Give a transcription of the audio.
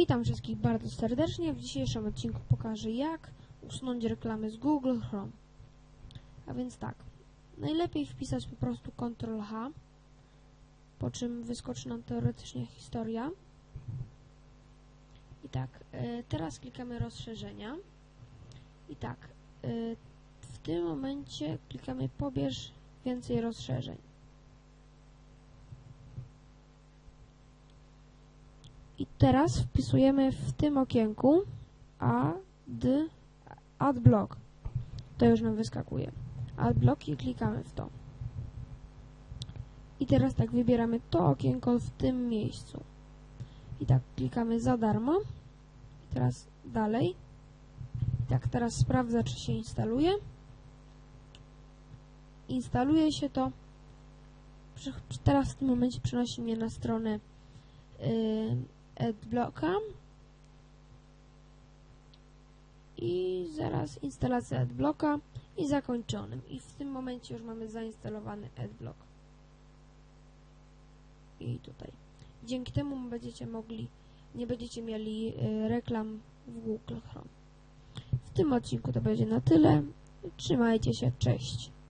Witam wszystkich bardzo serdecznie. W dzisiejszym odcinku pokażę jak usunąć reklamy z Google Chrome. A więc tak, najlepiej wpisać po prostu Ctrl H, po czym wyskoczy nam teoretycznie historia. I tak, e, teraz klikamy rozszerzenia. I tak, e, w tym momencie klikamy pobierz więcej rozszerzeń. I teraz wpisujemy w tym okienku add, adblock. To już nam wyskakuje. Adblock i klikamy w to. I teraz tak wybieramy to okienko w tym miejscu. I tak klikamy za darmo. I teraz dalej. I tak teraz sprawdza czy się instaluje. Instaluje się to. Teraz w tym momencie przenosi mnie na stronę yy, adblocka. I zaraz instalacja adblocka. I zakończonym i w tym momencie już mamy zainstalowany adblock. I tutaj. Dzięki temu będziecie mogli nie będziecie mieli y, reklam w Google Chrome. W tym odcinku to będzie na tyle. Trzymajcie się, cześć